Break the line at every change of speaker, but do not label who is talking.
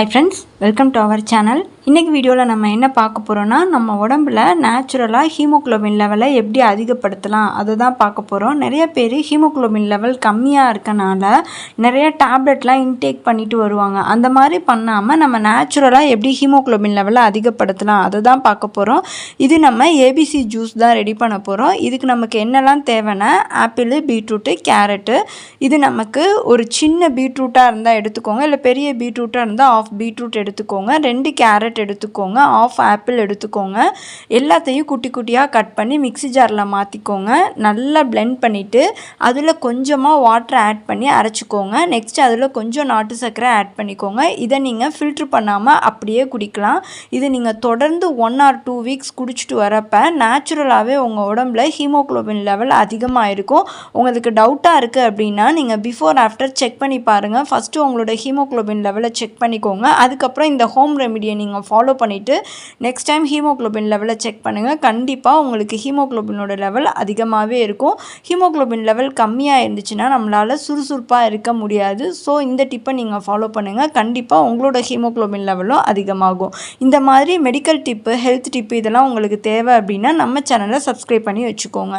Hi friends welcome to our channel இன்றைக்கி வீடியோவில் நம்ம என்ன பார்க்க போகிறோன்னா நம்ம உடம்புல நேச்சுரலாக ஹீமோக்ளோபின் லெவலை எப்படி அதிகப்படுத்தலாம் அதை தான் பார்க்க போகிறோம் நிறைய பேர் ஹீமோக்ளோபின் லெவல் கம்மியாக இருக்கனால நிறைய டேப்லெட்லாம் இன்டேக் பண்ணிட்டு வருவாங்க. அந்த மாதிரி பண்ணாமல் நம்ம நேச்சுரலாக எப்படி ஹீமோக்ளோபின் லெவலை அதிகப்படுத்தலாம் அதை தான் பார்க்க போகிறோம் இது நம்ம ஏபிசி ஜூஸ் தான் ரெடி பண்ண போகிறோம் இதுக்கு நமக்கு என்னெல்லாம் தேவைன்னா ஆப்பிள் பீட்ரூட்டு கேரட்டு இது நமக்கு ஒரு சின்ன பீட்ரூட்டாக இருந்தால் எடுத்துக்கோங்க. இல்லை பெரிய பீட்ரூட்டாக இருந்தால் ஆஃப் பீட்ரூட் எடுத்துக்கோங்க ரெண்டு கேரட் எடுத்துக்கோங்க ஆஃப் ஆப்பிள் எடுத்துக்கோங்க. எல்லாத்தையும் குட்டி குட்டியாக கட் பண்ணி மிக்ஸி ஜாரில் மாற்றிக்கோங்க நல்லா பிளெண்ட் பண்ணிவிட்டு அதில் கொஞ்சமாக வாட்டர் ஆட் பண்ணி அரைச்சிக்கோங்க. நெக்ஸ்ட் அதில் கொஞ்சம் நாட்டு சர்க்கரை ஆட் பண்ணிக்கோங்க. இதை நீங்கள் ஃபில்ட்ரு பண்ணாமல் அப்படியே குடிக்கலாம். இது நீங்கள் தொடர்ந்து ஒன் ஆர் டூ வீக்ஸ் குடிச்சிட்டு வரப்ப நேச்சுரலாகவே உங்கள் உடம்புல ஹீமோக்ளோபின் லெவல் அதிகமாக இருக்கும் உங்களுக்கு டவுட்டாக இருக்குது அப்படின்னா நீங்கள் பிஃபோர் ஆஃப்டர் செக் பண்ணி பாருங்கள் ஃபஸ்ட்டு உங்களோட ஹீமோக்ளோபின் லெவலை செக் பண்ணிக்கோங்க. அதுக்கப்புறம் இந்த ஹோம் ரெமிடியை நீங்கள் ஃபாலோ பண்ணிவிட்டு நெக்ஸ்ட் டைம் ஹீமோக்ளோபின் லெவலை செக் பண்ணுங்கள் கண்டிப்பாக உங்களுக்கு ஹீமோக்ளோபினோட லெவல் அதிகமாகவே இருக்கும். ஹீமோக்ளோபின் லெவல் கம்மியாக இருந்துச்சுன்னா நம்மளால் சுறுசுறுப்பாக இருக்க முடியாது. ஸோ இந்த டிப்பை நீங்கள் ஃபாலோ பண்ணுங்கள் கண்டிப்பாக உங்களோட ஹீமோக்ளோபின் லெவலும் அதிகமாகும். இந்த மாதிரி மெடிக்கல் டிப்பு ஹெல்த் டிப்பு இதெல்லாம் உங்களுக்கு தேவை அப்படின்னா நம்ம சேனலை சப்ஸ்கிரைப் பண்ணி வச்சுக்கோங்க.